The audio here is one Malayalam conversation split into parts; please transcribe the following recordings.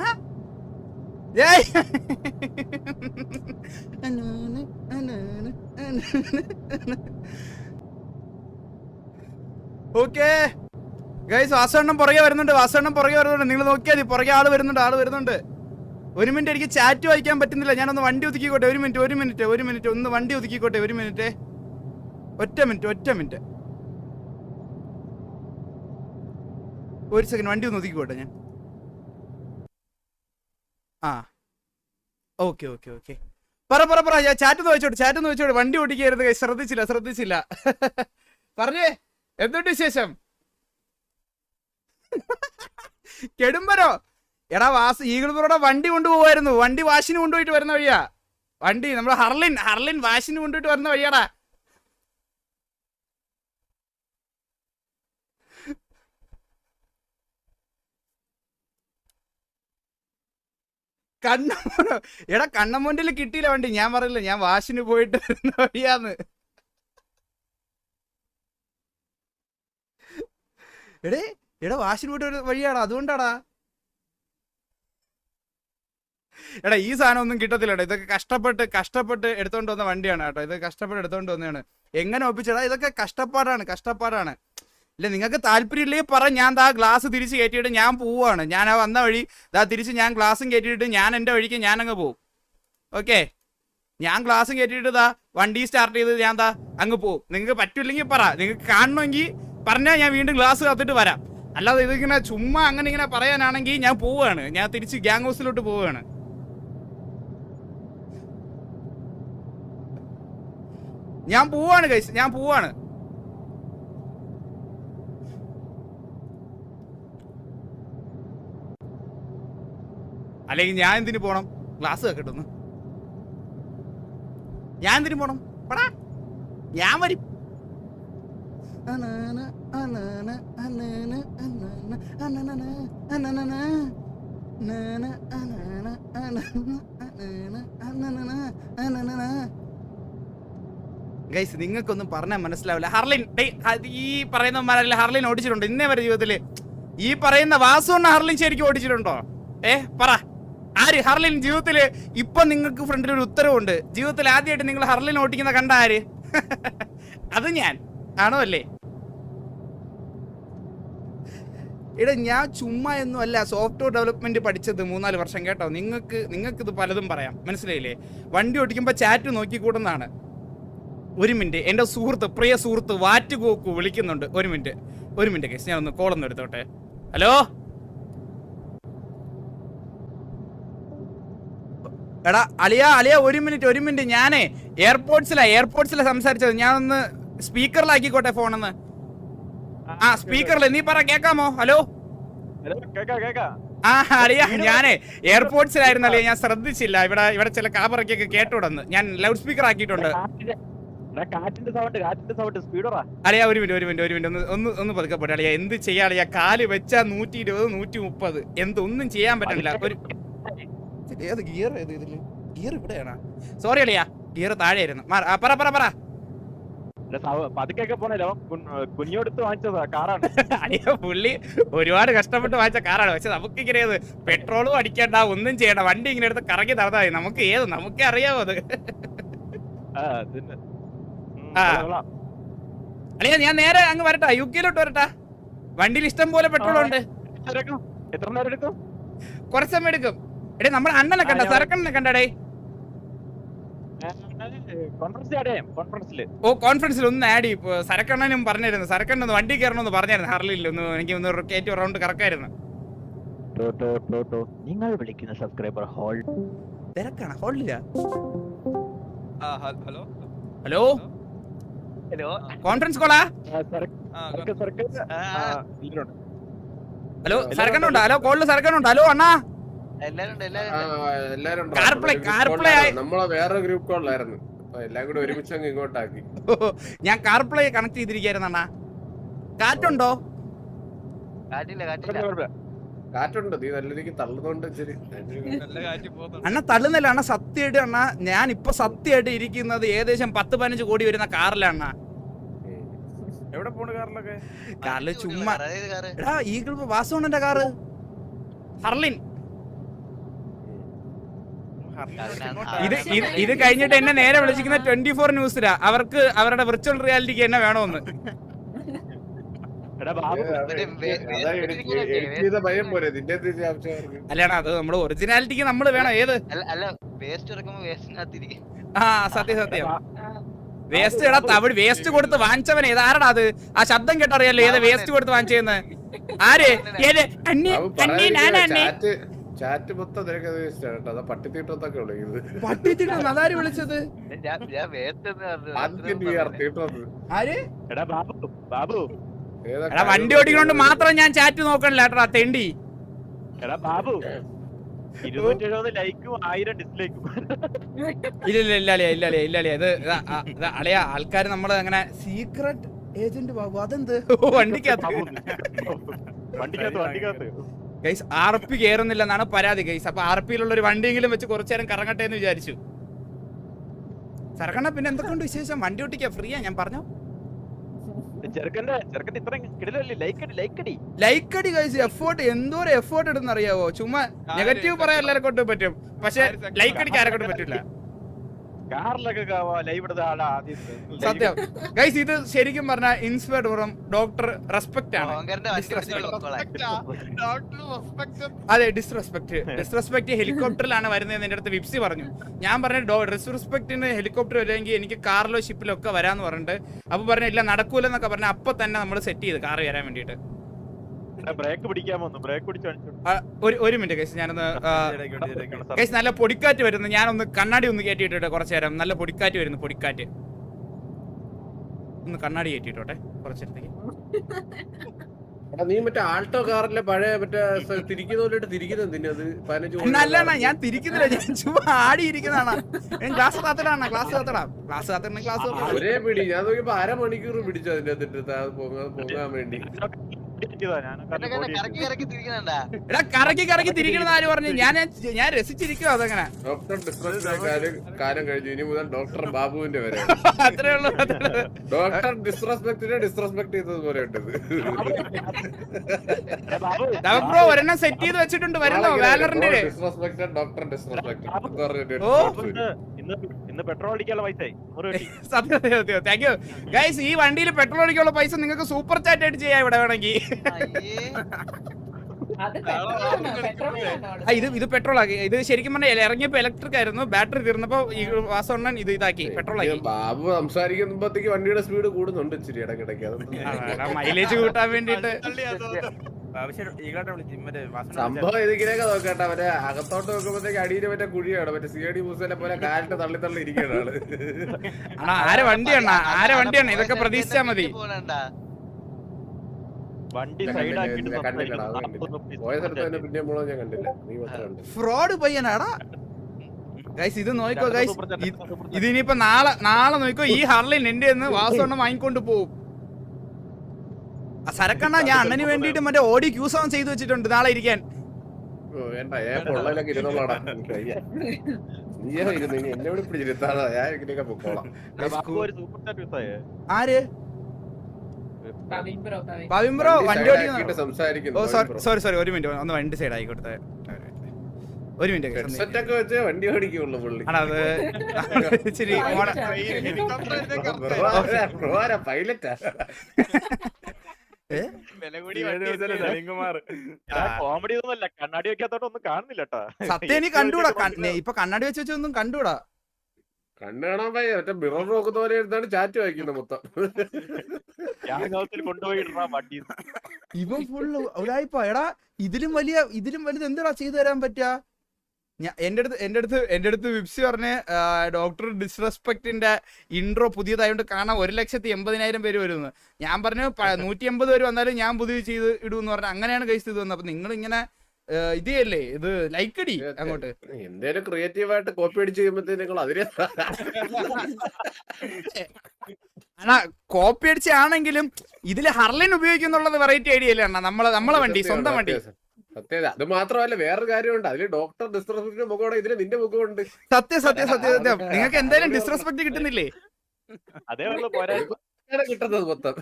ആ? ഡേയ്. ഓക്കേ. ഗൈസ് വാസവണ്ണം പുറകെ വരുന്നുണ്ട് വാസവണ്ണം പുറകെ വരുന്നുണ്ട്. നിങ്ങൾ നോക്കിയാൽ മതി പുറകെ ആൾ വരുന്നുണ്ട് ആൾ വരുന്നുണ്ട്. ഒരു മിനിറ്റ് എനിക്ക് ചാറ്റ് വായിക്കാൻ പറ്റുന്നില്ല. ഞാനൊന്ന് വണ്ടി ഒതുക്കിക്കോട്ടെ. ഒരു മിനിറ്റ് ഒരു മിനിറ്റ് ഒരു മിനിറ്റ്. ഒന്ന് വണ്ടി ഒതുക്കിക്കോട്ടെ. ഒരു മിനിറ്റ്. ഒറ്റ മിനിറ്റ് ഒറ്റ മിനിറ്റ്. ഒരു സെക്കൻഡ് വണ്ടി ഒന്ന് ഒതുക്കിക്കോട്ടെ ഞാൻ. ആ. Okay okay okay. പറ പറ പറ. ഞാൻ ചാറ്റ് നോച്ചോട്ടെ ചാറ്റ് ഒന്ന് വെച്ചോട്ടെ വണ്ടി ഓടിക്കരുത്. ശ്രദ്ധിച്ചില്ല ശ്രദ്ധിച്ചില്ല. പറഞ്ഞേ എന്തുണ്ട് വിശേഷം? കെടുമ്പരോ എടാ വാസ് ഈഗിൾപുറയുടെ വണ്ടി കൊണ്ടുപോകായിരുന്നു വണ്ടി വാശിന് കൊണ്ടുപോയിട്ട് വരുന്ന വഴിയാ. വണ്ടി നമ്മുടെ ഹർലിൻ ഹർലിൻ വാശിന് കൊണ്ടുപോയിട്ട് വരുന്ന വഴിയാടാ. കണ്ണമോനോ എടാ കണ്ണമോണ്ടിൽ കിട്ടിയില്ല വണ്ടി. ഞാൻ പറയില്ല ഞാൻ വാശിന് പോയിട്ട് വരുന്ന വഴിയാന്ന്. എടേ എടാ വാശിന് പോയിട്ട് വഴിയാടാ. അതുകൊണ്ടാടാ. എടാ ഈ സാധനം ഒന്നും കിട്ടത്തില്ല കേട്ടോ ഇതൊക്കെ കഷ്ടപ്പെട്ട് കഷ്ടപ്പെട്ട് എടുത്തോണ്ട് വന്ന വണ്ടിയാണ് കേട്ടോ. ഇത് കഷ്ടപ്പെട്ട് എടുത്തോണ്ട് വന്നതാണ്. എങ്ങനെ ഒപ്പിച്ചടാ ഇതൊക്കെ കഷ്ടപ്പാടാണ് കഷ്ടപ്പാടാണ്. ഇല്ല നിങ്ങൾക്ക് താല്പര്യമില്ലെങ്കിൽ പറ. ഞാൻ ആ ഗ്ലാസ് തിരിച്ച് കയറ്റിയിട്ട് ഞാൻ പോവാണ് ഞാൻ ആ വന്ന വഴി ഇതാ തിരിച്ച് ഞാൻ ഗ്ലാസും കയറ്റിയിട്ട് ഞാൻ എന്റെ വഴിക്ക് ഞാൻ അങ്ങ് പോവും. ഓക്കെ? ഞാൻ ഗ്ലാസും കയറ്റിയിട്ട് ഇതാ വണ്ടി സ്റ്റാർട്ട് ചെയ്ത് ഞാൻ ദാ അങ്ങ് പോവും. നിങ്ങൾക്ക് പറ്റില്ലെങ്കിൽ പറ. നിങ്ങൾക്ക് കാണണമെങ്കിൽ പറഞ്ഞാൽ ഞാൻ വീണ്ടും ഗ്ലാസ് കത്തിട്ട് വരാം. അല്ലാതെ ഇതിങ്ങനെ ചുമ്മാ അങ്ങനെ ഇങ്ങനെ പറയാനാണെങ്കിൽ ഞാൻ പോവുകയാണ്. ഞാൻ തിരിച്ച് ഗ്യാങ് ഹൗസിലോട്ട് പോവുകയാണ്. ഞാൻ പോവാണ് കൈസ് ഞാൻ പോവാണ്. അല്ലെങ്കിൽ ഞാൻ എന്തിനു പോണം? ക്ലാസ് കേക്കട്ടൊന്ന് ഞാൻ എന്തിനു പോണം? പടാ. ഞാൻ വരും. അനാന, അനാന, അനാന, അനാന, അനനന, അനനന. നാന, അനാന, അനാന, അനാന, അനനന, അനനന. ഗൈസ് നിങ്ങൾക്കൊന്നും പറഞ്ഞാൽ മനസ്സിലാവില്ല. ഹർലിൻ ഈ പറയുന്ന ഹർലിൻ ഓടിച്ചിട്ടുണ്ടോ. ഇന്നേ വരെ ജീവിതത്തിൽ ഈ പറയുന്ന വാസു എന്ന ഹർലിൻ ശരിക്കും ഓടിച്ചിട്ടുണ്ടോ? ഏ പറ. ആര്? ഹർലിൻ ജീവിതത്തിൽ ഇപ്പൊ നിങ്ങൾക്ക് ഫ്രണ്ടിൽ ഒരു ഉത്തരവുണ്ട്. ജീവിതത്തിൽ ആദ്യമായിട്ട് നിങ്ങൾ ഹർലിൻ ഓടിക്കുന്ന കണ്ട ആര്? അത് ഞാൻ. ആണോ അല്ലേ? എടാ ഞാൻ ചുമ്മാ ഒന്നും അല്ല സോഫ്റ്റ്വെയർ ഡെവലപ്മെന്റ് പഠിച്ചത് മൂന്നാൽ വർഷം കേട്ടോ. നിങ്ങൾക്ക് നിങ്ങൾക്ക് ഇത് പലതും പറയാം. മനസ്സിലായില്ലേ? വണ്ടി ഓടിക്കുമ്പോൾ ചാറ്റ് നോക്കിക്കൂടുന്നതാണ്. ഒരു മിനിറ്റ്. എന്റെ സുഹൃത്ത് പ്രിയ സുഹൃത്ത് വാറ്റ് ഗോക്കു വിളിക്കുന്നുണ്ട്. ഒരു മിനിറ്റ്. ഒരു മിനിറ്റ് കേസ് ഞാൻ ഒന്ന് കോളൊന്ന് എടുത്തോട്ടെ. ഹലോ എടാ അളിയ അളിയ ഒരു മിനിറ്റ് ഒരു മിനിറ്റ്. ഞാനേ എയർപോർട്സിലാ എയർപോർട്സിലാ സംസാരിച്ചത്. ഞാനൊന്ന് സ്പീക്കറിലാക്കിക്കോട്ടെ ഫോണെന്ന്. ആ സ്പീക്കറിൽ നീ പറ കേക്കാമോ? ഹലോ ആ അളിയ ഞാനേ എയർപോർട്സിലായിരുന്നല്ലേ ഞാൻ ശ്രദ്ധിച്ചില്ല. ഇവിടെ ഇവിടെ ചില കാബറൊക്കെ കേട്ടോടന്ന് ഞാൻ ലൗഡ് സ്പീക്കർ ആക്കിയിട്ടുണ്ട് അളിയ ഒരു മിനിറ്റ് ഒരു മിനിറ്റ് ഒരു മിനിറ്റ്. ഒന്ന് ഒന്ന് ഒന്ന് പതുക്കെ പോട്ടെ അളിയ. എന്ത് ചെയ്യാ അളിയ? കാൽ വെച്ചാ നൂറ്റി ഇരുപത് നൂറ്റി മുപ്പത് എന്തൊന്നും ചെയ്യാൻ പറ്റില്ല ഒരു ഏത് ഗിയർ ഏത് ഇതിൽ? ഗിയർ ഇവിടെയാണ്? സോറി അളിയാ. ഗിയർ താഴെയായിരുന്നു. പറ പറ പറ. പതുക്കെ പോണല്ലോ കുഞ്ഞോടുത്ത് വാങ്ങിച്ചതാ കാറാണ്. പുള്ളി ഒരുപാട് കഷ്ടപ്പെട്ട് വാങ്ങിച്ച കാറാണ്. പക്ഷെ നമുക്ക് ഇങ്ങനെ ഏത് പെട്രോളും അടിക്കണ്ട ഒന്നും ചെയ്യണ്ട. വണ്ടി ഇങ്ങനെ എടുത്ത് കറങ്ങി നടന്നാൽ നമുക്ക് ഏത് നമുക്കേ അറിയാവോ അത്. ആ, ഇതിന്. ഉം, ആ. കൊള്ളാം, കൊള്ളാം. അളിയ ഞാൻ നേരെ അങ്ങ് വരട്ടാ. യു കെയിലോട്ട് വരട്ടാ. വണ്ടിയിൽ ഇഷ്ടം പോലെ പെട്രോൾ ഉണ്ട്. എത്ര എത്ര നേരം എടുക്കും? കുറച്ച് സമയം എടുക്കും. എടേ നമ്മുടെ അണ്ണനെ കണ്ട? സരക്കണ്ണനെ കണ്ടടേ ഓ കോൺഫറൻസിൽ ഒന്ന് ആഡ് ചെയ്യും. സരക്കണ്ണനും പറഞ്ഞിരുന്നു. സരക്കണ്ണൻ ഒന്ന് വണ്ടി കയറണമെന്ന് പറഞ്ഞായിരുന്നു ഹർലിയിൽ ഒന്ന് എനിക്ക് ഒന്ന് കയറ്റി റൗണ്ട് കറക്കായിരുന്നു. നിങ്ങൾ വിളിക്കുന്ന സബ്സ്ക്രൈബർ ഹോൾ തിരക്കാണ്. ഹോളില്ല ആ, ഹലോ? ഹലോ? ഹലോ കോൺഫറൻസ് കോളാ ആ, ആ, ഹലോ സരക്കണ്ണുണ്ടോ ഹലോ കോളിൽ സരക്കണ്ണുണ്ടോ ഹലോ അണ്ണാ. എല്ലാരും ഉണ്ട് എല്ലാരും ആ, എല്ലാരും ഉണ്ട്. കാർപ്ലേ- നമ്മളെ കാർപ്ലേ ഗ്രൂപ്പ് നമ്മളെ വേറെ ഗ്രൂപ്പ് കോളിലായിരുന്നു എല്ലാം കൂടി ഒരുമിച്ച് അങ്ങ് ഇങ്ങോട്ടാക്കി. ഞാൻ കാർപ്ലേ കണക്ട് ചെയ്തിരിക്കായിരുന്നു അണ്ണാ. കാറ്റുണ്ടോ? കാറ്റില്ല കാറ്റില്ല. കാറ്റുണ്ട്. നീ നല്ല രീതിക്ക് തള്ളുന്നോണ്ട് ഇച്ചിരി. നല്ല കാറ്റ് പോകുന്നുണ്ട് അണ്ണ തള്ളുന്നില്ല അണ്ണ. സത്യമായിട്ട് അണ്ണ ഞാൻ ഇപ്പൊ സത്യമായിട്ട് ഇരിക്കുന്നത് ഏകദേശം പത്ത് പതിനഞ്ച് കോടി വരുന്ന കാറിലാണ്. അണ്ണ എവിടെ പോണ് കാറിലൊക്കെ? കാറിൽ ചുമ്മാ. എടാ ഈ വാസോണന്റെ കാറ്? ഹർലിൻ ഇത് ഇത് ഇത് കഴിഞ്ഞിട്ട് എന്നെ നേരെ വിളിച്ചിരിക്കുന്ന ട്വന്റി ഫോർ ന്യൂസിലാ അവർക്ക് അവരുടെ വിർച്വൽ റിയാലിറ്റിക്ക് എന്നെ വേണമെന്ന് എടാ ബാബു മറ്റേ വേ- അതാ നമ്മുടെ ഒറിജിനാലിറ്റിക്ക് നമ്മൾ വേണം ഏത്? അല്ല വേസ്റ്റ് ഇറക്കുമ്പോ വേസ്റ്റിനകത്തിരിക്കും. ആ സത്യം സത്യം. വേസ്റ്റ് എടാ തവിട് വേസ്റ്റ് കൊടുത്ത് വാങ്ങിച്ചവൻ ആരടാ അത്? ആ ശബ്ദം കേട്ടറിയാലോ ഏത് വേസ്റ്റ് കൊടുത്ത് വാങ്ങിച്ചെന്ന്? ആര്? ഏത്? ചാറ്റ് ചാറ്റ് മൊത്തം നിനക്ക് വേസ്റ്റ് ആണ് കേട്ടോ അതാ പട്ടിത്തീട്ടത്തൊക്കെ വിളിക്കുന്നത്. പട്ടിത്തിട്ട് അതാര് വിളിച്ചത്? ഞാൻ ഞാൻ വേസ്റ്റ് പറഞ്ഞു ആദ്യം നീ തീട്ടത് ആര്? എടാ ബാബു ബാബു എടാ വണ്ടി ഓടിക്കുന്നോണ്ട് മാത്രം ഞാൻ ചാറ്റ് നോക്കണില്ല കേട്ടോ തെണ്ടി. എടാ ബാബു ഇരുന്നൂറ്റി എഴുപത് ലൈക്കും ആയിരം ഡിസ്ലൈക്കും ഇല്ല ഇല്ല ഇല്ല ഇല്ല ഇല്ല ഇത് അളിയാ ആൾക്കാർ നമ്മൾ അങ്ങനെ സീക്രട്ട് ഏജന്റ് ബാബു അതെന്ത്? ഓ, വണ്ടിക്കകത്ത്. വണ്ടിക്കകത്ത് വണ്ടിക്കകത്ത്. ഗൈസ് ആർ പി കയറുന്നില്ല എന്നാണ് പരാതി ഗൈസ്. അപ്പൊ ആർ പിയിലുള്ള ഒരു വണ്ടിയെങ്കിലും വെച്ച് കുറച്ചു നേരം കറങ്ങട്ടെ എന്ന് വിചാരിച്ചു. കറങ്ങണ പിന്നെ എന്തൊക്കെയുണ്ട് വിശേഷം? വണ്ടി ഓട്ടിക്കാ ഫ്രീയാ ഞാൻ പറഞ്ഞു. അടി ഗൈസ് എഫോർട്ട് എന്തോരം എഫോർട്ട് ഇടുന്ന അറിയാവോ ചുമ്മാ നെഗറ്റീവ് പറയാൻ എല്ലാരെ കൊണ്ട് പറ്റും. പക്ഷെ ലൈക്ക് അടിക്കാൻ ആരെ കൊണ്ട് പറ്റില്ല കാറിലൊക്കെ ലൈവ് ഇടുന്ന ആളാ ആദ്യം സത്യം. ഗൈസ് ഇത് ശരിക്കും പറഞ്ഞ ഇൻസ്പയർഡ് ഫ്രം ഡോക്ടർ റെസ്പെക്ട് ആണ്. അതെ ഡിസ്റെസ്പെക്ട് ഡിസ്റെസ്പെക്ട് ഹെലികോപ്റ്ററിലാണ് വരുന്നത് എന്റെ അടുത്ത് വിപ്സി പറഞ്ഞു. ഞാൻ പറഞ്ഞ ഡിസ്റെസ്പെക്ടിന് ഹെലികോപ്റ്റർ വരുമെങ്കിൽ എനിക്ക് കാറിലോ ഷിപ്പിലോ ഒക്കെ വരാന്ന് പറഞ്ഞിട്ട്. അപ്പൊ പറഞ്ഞു ഇല്ല നടക്കൂലെന്നൊക്കെ പറഞ്ഞ അപ്പൊ തന്നെ നമ്മൾ സെറ്റ് ചെയ്ത് കാർ വരാൻ വേണ്ടിയിട്ട്. ബ്രേക്ക് പിടിക്കാൻ വന്നു. ബ്രേക്ക് പിടിച്ചു ഒരു ഒരു മിനിറ്റ് കേസ് ഞാനൊന്ന് കേസ് നല്ല പൊടിക്കാറ്റ് വരുന്നു. ഞാനൊന്ന് കണ്ണാടി ഒന്ന് കേട്ടിട്ടോട്ടെ കുറച്ചു നേരം. നല്ല പൊടിക്കാറ്റ് വരുന്നു പൊടിക്കാറ്റ്. ഒന്ന് കണ്ണാടി കയറ്റിയിട്ടോട്ടെ കുറച്ചേരത്തേക്ക് നീ മറ്റേ ആൾട്ടോ കാറിലെ പഴയ മറ്റേ തിരിക്കുന്ന പോലെയിട്ട് തിരിക്കുന്നത് അത്? പതിനഞ്ച് കോടി ഞാൻ തിരിക്കുന്നില്ല. ഞാൻ ചുമ്മാ ആടിയിരിക്കുന്നതാണ് ഞാൻ ക്ലാസ് കാത്തടാണ് ക്ലാസ് കാത്തടാ ക്ലാസ് കാത്തണ ക്ലാസ് ഒരേ പിടി. ഞാൻ നോക്കിയപ്പോ അരമണിക്കൂർ പിടിച്ചു അതിന്റെ അതിന്റെ അത് പൊങ്ങാൻ വേണ്ടി. കറക്കി കറക്കി തിരിക്കണെന്ന് ആര് പറഞ്ഞു. ഞാൻ ഞാൻ രസിച്ചിരിക്കും അതങ്ങനെ. ഡോക്ടർ കാലം കഴിഞ്ഞു ഇനി മുതൽ ഡോക്ടർ ബാബുവിന്റെ വരെ. അത്രേ ഉള്ളൂ ഡോക്ടർ ഡിസ്റെസ്പെക്ടിനെ ഡിസ്റെസ്പെക്ട് ചെയ്തത് പോലെ ബ്രോ ഒരെണ്ണം സെറ്റ് ചെയ്ത് വെച്ചിട്ടുണ്ട്. വരുന്നോ? വാലറിന്റെ ഡോക്ടർ ഡിസ്റെസ്പെക്ട് ഓ. ഇന്ന് പെട്രോൾ അടിക്കാനുള്ള പൈസ താങ്ക് യു ഗൈസ് ഈ വണ്ടിയിൽ പെട്രോൾ അടിക്കാനുള്ള പൈസ നിങ്ങൾക്ക് സൂപ്പർ ചാറ്റ് ആയിട്ട് ചെയ്യാം ഇവിടെ വേണമെങ്കിൽ. ഇത് ഇത് പെട്രോൾ ആക്കി. ഇത് ശരിക്കും പറഞ്ഞാൽ ഇറങ്ങിയപ്പോ ഇലക്ട്രിക് ആയിരുന്നു. ബാറ്ററി തീർന്നപ്പോ ഈ വാസവണ്ണൻ ഇത് ഇതാക്കി പെട്രോൾ ആക്കി. ബാബു സംസാരിക്കുമ്പോഴത്തേക്ക് വണ്ടിയുടെ സ്പീഡ് കൂടുന്നുണ്ട് ഇച്ചിരി ഇടക്കിടക്ക് മൈലേജ് കൂട്ടാൻ വേണ്ടിട്ട് ഈകളായിട്ട് വിളിച്ചു മറ്റേ വാസന സംഭവം ഇതിങ്ങനെയൊക്കെ നോക്കട്ടെ. മറ്റേ അകത്തോട്ട് നോക്കുമ്പോഴത്തേക്ക് അടിയിൽ മറ്റേ കുഴിയാണ് മറ്റേ സി ഡി മൂസലെ പോലെ കാലിട്ട് തള്ളി തള്ളി ഇരിക്കുകയാണ് ആൾ. അണ്ണാ ആരെ വണ്ടിയാണ് ആരെ വണ്ടിയാണ് ഇതൊക്കെ പ്രതീക്ഷിച്ചാ മതി. ഫ്രോഡ് പയ്യനാടാ. ഗൈസ് ഇത് നോക്കോ ഗൈസ് ഇതിനിപ്പോ നാളെ നാളെ നോക്കോ ഈ ഹർലിൻ എന്റെ വാസോണ്ണം വാങ്ങിക്കൊണ്ട് പോവും. സരക്കണ്ണ ഞാൻ അണ്ണന് വേണ്ടിയിട്ട് മറ്റേ ഓടി ക്യൂ സോൺ ചെയ്തു വെച്ചിട്ടുണ്ട് നാളെ ഇരിക്കാൻ വേണ്ട ഇരുന്നോളാടാ നീയോ ഇരുന്ന് ഇനി ഞാൻ പൊക്കോളാം ആര് വണ്ടി ഓടിക്കുന്ന സോറി സോറി ഒരു മിനിറ്റ് ഒന്ന് വണ്ടി സൈഡ് ആയിക്കോട്ടെ ഒരു മിനിറ്റ് വണ്ടി ഓടിക്കുള്ളൂ പുള്ളി ആണോ അത് ഇച്ചിരി പൈലറ്റാ ഏ? വില കൂടി സലീംകുമാർ കോമഡി ഒന്നുമല്ല കണ്ണാടി വെക്കാത്തോട്ട് ഒന്നും കാണുന്നില്ലട്ടാ സത്യം എനിക്ക് കണ്ടുകൂടാ? ഇപ്പൊ കണ്ണാടി വെച്ച് വെച്ചൊന്നും കണ്ടുകൂടാ? കണ്ണു കാണാൻ പയ്യ മറ്റേ മിറർ നോക്കുന്ന പോലെ ഇരുന്നാണ് ചാറ്റ് വായിക്കുന്നത് മൊത്തം. ഇവൻ ഫുള്ള് ഒരായിപ്പ. എടാ ഇതിലും വലിയ ഇതിലും വലുത് എന്താ ചെയ്തു തരാൻ പറ്റുക എന്റെ അടുത്ത് എന്റെ അടുത്ത് എന്റെ അടുത്ത് വിപ്സി പറഞ്ഞ് ഡോക്ടർ ഡിസ്റെസ്പെക്ടിന്റെ ഇൻട്രോ പുതിയതായതുകൊണ്ട് കാണാൻ ഒരു ലക്ഷത്തി എൺപതിനായിരം പേര് വരുമെന്ന് ഞാൻ പറഞ്ഞു നൂറ്റി എൺപത് പേര് വന്നാലും ഞാൻ പുതിയ ചെയ്ത് ഇടുമെന്ന് പറഞ്ഞു അങ്ങനെയാണ് കഴിച്ച് ഇത് വന്നത്. അപ്പൊ നിങ്ങൾ ഇങ്ങനെ ഇത് അല്ലേ ഇത് ലൈക്ക് അടി അങ്ങോട്ട്. എന്തേലും ക്രിയേറ്റീവ് ആയിട്ട് കോപ്പി അടിച്ച് ചെയ്യുമ്പോഴത്തേക്ക് നിങ്ങൾ അതിനെ അണ്ണാ കോപ്പി അടിച്ചാണെങ്കിലും ഇതിൽ ഹർലിൻ ഉപയോഗിക്കുന്നുള്ളത് വെറൈറ്റി ഐഡിയ അല്ലേ അണ്ണാ? നമ്മളെ നമ്മളെ വണ്ടി സ്വന്തം വണ്ടി. സത്യം അത് മാത്രമല്ല വേറൊരു കാര്യമുണ്ട്. അതിൽ ഡോക്ടർ ഡിസ്ട്രസ്പെക്ടിന്റെ മുഖമാണ് ഇതിന് നിന്റെ മുഖമുണ്ട്. സത്യം സത്യം സത്യം സത്യം. നിങ്ങൾക്ക് എന്തായാലും ഡിസ്റെസ്പെക്ട് കിട്ടുന്നില്ലേ? അതേ ഉള്ളു പോരായ്മ കിട്ടുന്നത് മൊത്തം.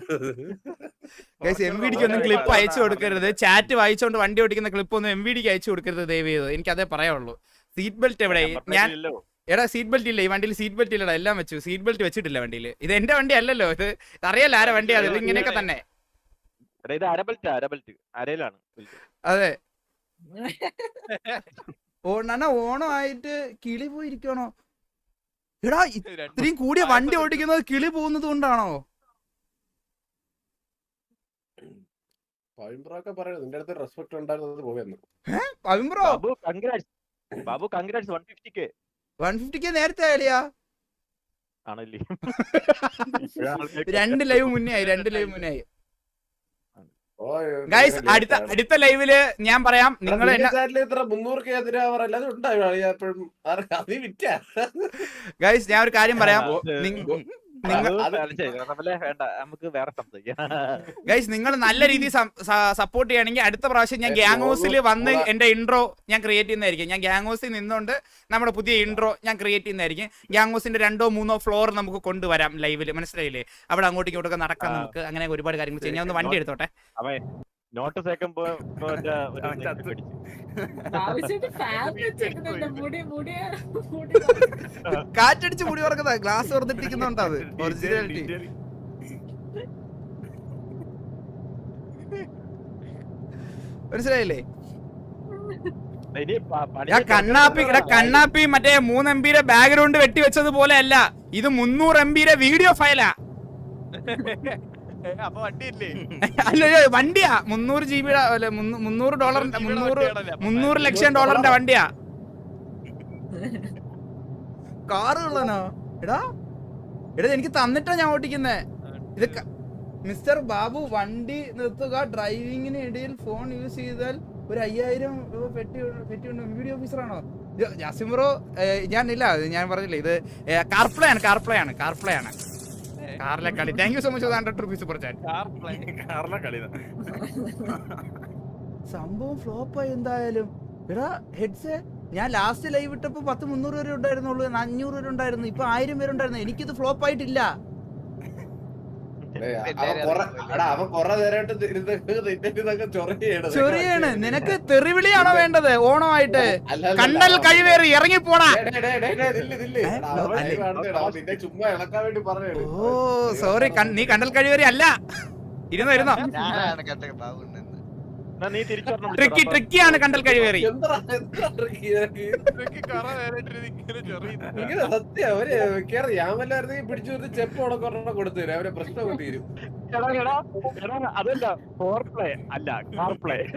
ഗൈസ് എം വി ഡിക്ക് ഒന്നും ക്ലിപ്പ് അയച്ചു കൊടുക്കരുത്. ചാറ്റ് വായിച്ചുകൊണ്ട് വണ്ടി ഓടിക്കുന്ന ക്ലിപ്പ് ഒന്നും എം വി ഡിക്ക് അയച്ചു കൊടുക്കരുത് ദയവ് ചെയ്ത്. എനിക്ക് അതേ പറയാനുള്ളൂ. സീറ്റ് ബെൽറ്റ് എവിടെ? ഞാൻ എടാ സീറ്റ് ബെൽറ്റ് ഇല്ല? ഈ വണ്ടിയിൽ സീറ്റ് ബെൽറ്റ് ഇല്ലടാ. എല്ലാം വെച്ചു. സീറ്റ് ബെൽറ്റ് വെച്ചിട്ടില്ല വണ്ടിയിൽ. ഇത് എന്റെ വണ്ടി അല്ലല്ലോ ഇത് അറിയാലോ ആരെ വണ്ടിയാണ് ഇത് ഇങ്ങനെയൊക്കെ തന്നെ. അതെ. ഓണ ഓണം ആയിട്ട് കിളി പോയിരിക്കണോ എടാ ഇത്രയും കൂടിയ വണ്ടി ഓടിക്കുന്നത് കിളി പോകുന്നത് കൊണ്ടാണോ? രണ്ട് ലൈവ് മുന്നേ ആയി രണ്ട് ലൈവ് മുന്നേ ആയി. ഗൈസ് അടുത്ത. അടുത്ത ലൈവിൽ ഞാൻ പറയാം. നിങ്ങൾ ഗൈസ് ഞാൻ ഒരു കാര്യം പറയാം. ഗൈസ് നിങ്ങൾ നല്ല രീതിയിൽ സപ്പോർട്ട് ചെയ്യണമെങ്കിൽ അടുത്ത പ്രാവശ്യം ഞാൻ ഗ്യാങ് ഹൗസിൽ വന്ന് എന്റെ ഇൻട്രോ ഞാൻ ക്രിയേറ്റ് ചെയ്യുന്നതായിരിക്കും. ഞാൻ ഗ്യാങ് ഹൗസിൽ നിന്നുകൊണ്ട് നമ്മുടെ പുതിയ ഇൻട്രോ ഞാൻ ക്രിയേറ്റ് ചെയ്യുന്നതായിരിക്കും. ഗ്യാങ് ഹൗസിന്റെ രണ്ടോ മൂന്നോ ഫ്ലോർ നമുക്ക് കൊണ്ടുവരാം ലൈവിൽ മനസ്സിലായില്ലേ? അവിടെ അങ്ങോട്ടും ഇങ്ങോട്ടൊക്കെ നടക്കാം നമുക്ക്. അങ്ങനെ ഒരുപാട് കാര്യങ്ങൾ ചെയ്യാം. ഞാൻ ഒന്ന് വണ്ടി എടുത്തോട്ടെ? നോട്ട് കാറ്റടിച്ച് മുടി പറക്കുന്ന ഗ്ലാസ് തുറന്നിട്ടിരിക്കുന്നുണ്ടത് അത്. ഒറിജിനാലിറ്റി മനസ്സിലായില്ലേ? കണ്ണാപ്പി കണ്ണാപ്പി മറ്റേ മൂന്ന് എം ബിയുടെ ബാക്ക്ഗ്രൗണ്ട് വെട്ടി വെച്ചത് പോലെ അല്ല ഇത് മുന്നൂറ് എം ബിയുടെ വീഡിയോ ഫയലാ അല്ലല്ലോ വണ്ടിയാ. മുന്നൂറ് ജി ബിയുടെ അല്ല മുന്നൂ- മുന്നൂറ് ഡോളറിന്റെ മുന്നൂറ് മുന്നൂറ് ലക്ഷം ഡോളറിന്റെ വണ്ടിയാ. കാറ് എടാ. എടാ എനിക്ക് തന്നിട്ടാ ഞാൻ ഓട്ടിക്കുന്നേ ഇത് മിസ്റ്റർ ബാബു വണ്ടി നിർത്തുക ഡ്രൈവിങ്ങിന് ഇടയിൽ ഫോൺ യൂസ് ചെയ്താൽ ഒരു അയ്യായിരം രൂപ പെട്ടി പെട്ടി വീഡിയോ ഓഫീസറാണോ? ജാസിമറോ ഞാൻ ഇല്ല ഞാൻ പറഞ്ഞില്ല ഇത് കാർപ്ലേ ആണ് കാർപ്ലേ ആണ് കാർപ്ലേ ആണ്. കാറിലെ കളി. Thank you so much hundred rupees super chat കാറിലെ കളി സംഭവം ഫ്ലോപ്പായി എന്തായാലും. എടാ ഹെഡ്സ് ഞാൻ ലാസ്റ്റ് ലൈവ് ഇട്ടപ്പോ പത്ത് മുന്നൂറ് വരെ ഉണ്ടായിരുന്നുള്ളൂ അഞ്ഞൂറ് വരെ ഉണ്ടായിരുന്നു ഇപ്പൊ ആയിരം പേരുണ്ടായിരുന്നു എനിക്കിത് ഫ്ലോപ്പ് ആയിട്ടില്ല അവൻ കൊറേ എടാ അവൻ കൊറേ നേരമായിട്ട് ഇരുന്ന് നിന്റെ ഇതൊക്കെ ചൊറിയാണ്. ചെറിയാണ്. നിനക്ക് തെറിവിളിയാണോ വേണ്ടത്? ഓണമായിട്ട് കണ്ടൽ കഴിവേറി ഇറങ്ങി പോടാ ഏ? നിന്നെ ചുമ്മാ ഇളക്കാൻ വേണ്ടി പറഞ്ഞു ഓ സോറി നീ കണ്ടൽ കഴിവേറി അല്ല. ഇരുന്നോ ഇരുന്നോ. ട്രിക്കി ട്രിക്കിയാണ് കണ്ടൽ കഴിവേറി സത്യം അവർ കേറി ഞാൻ വല്ലായിരുന്നെങ്കിൽ പിടിച്ചു നിർത്തി ചെപ്പ് ഉണക്കൊരെണ്ണം കൊടുത്തു തരും അവരെ പ്രശ്നം തീരും. എടാ എടാ എടാ അതല്ല ഫോർ പ്ലേ അല്ല കാർ പ്ലേ